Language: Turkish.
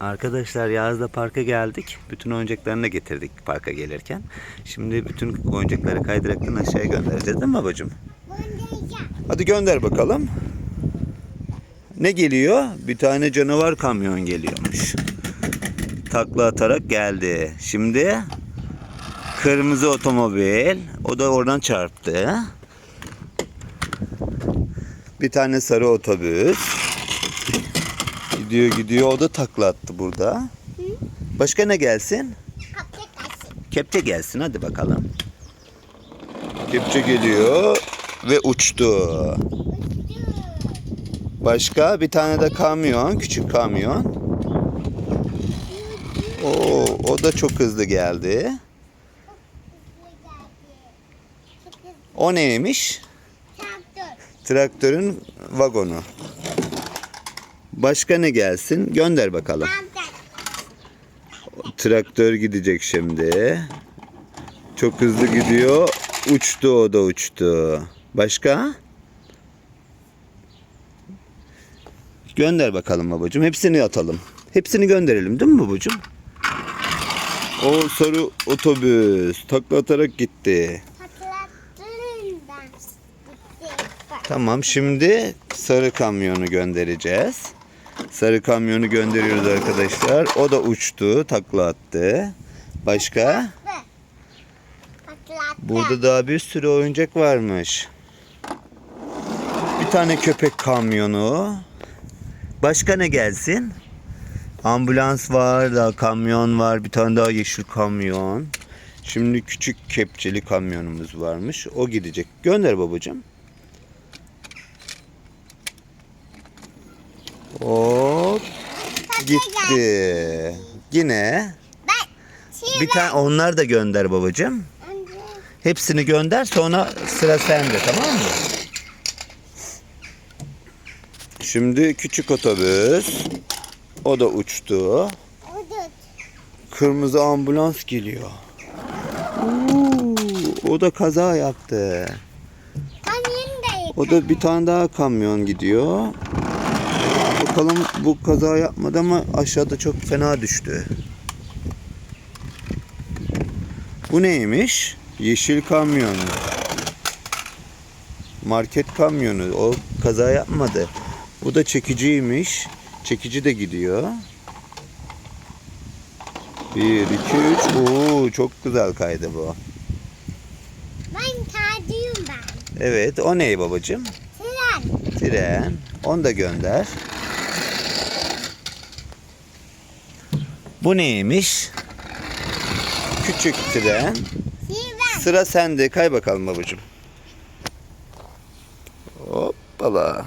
Arkadaşlar yazda parka geldik. Bütün oyuncaklarını getirdik parka gelirken. Şimdi bütün oyuncakları kaydıraktan aşağıya göndereceğiz değil mi babacığım? Hadi gönder bakalım. Ne geliyor? Bir tane canavar kamyon geliyormuş. Takla atarak geldi. Şimdi kırmızı otomobil. O da oradan çarptı. Bir tane sarı otobüs. Gidiyor gidiyor. O da takla attı burada. Başka ne gelsin? Kepçe gelsin hadi bakalım. Kepçe geliyor ve uçtu. Başka bir tane de kamyon, küçük kamyon. Oo, o da çok hızlı geldi. O neymiş? Traktörün vagonu. Başka ne gelsin? Gönder bakalım. Traktör gidecek şimdi. Çok hızlı gidiyor. Uçtu o da uçtu. Başka? Gönder bakalım babacığım. Hepsini atalım. Hepsini gönderelim değil mi babacığım? O sarı otobüs takla atarak gitti. Tamam şimdi sarı kamyonu göndereceğiz. Sarı kamyonu gönderiyoruz arkadaşlar. O da uçtu, takla attı. Başka? Burada daha bir sürü oyuncak varmış. Bir tane köpek kamyonu. Başka ne gelsin? Ambulans var, daha kamyon var, bir tane daha yeşil kamyon. Şimdi küçük kepçeli kamyonumuz varmış. O gidecek. Gönder babacığım. Hop gitti. Yine bir tane onlar da gönder babacığım. Hepsini gönder sonra sıra sende tamam mı? Şimdi küçük otobüs. O da uçtu. Kırmızı ambulans geliyor. Oo, o da kaza yaptı. O da bir tane daha kamyon gidiyor. Bakalım bu kaza yapmadı ama aşağıda çok fena düştü. Bu neymiş? Yeşil kamyon. Market kamyonu. O kaza yapmadı. Bu da çekiciymiş. Çekici de gidiyor. Bir, iki, üç. Oo, çok güzel kaydı bu. Ben tacıyım ben. Evet, o ne babacığım? Tren. Tren. Onu da gönder. Bu neymiş? Küçük tren. Sıra sende. Kay bakalım babacığım. Hoppala.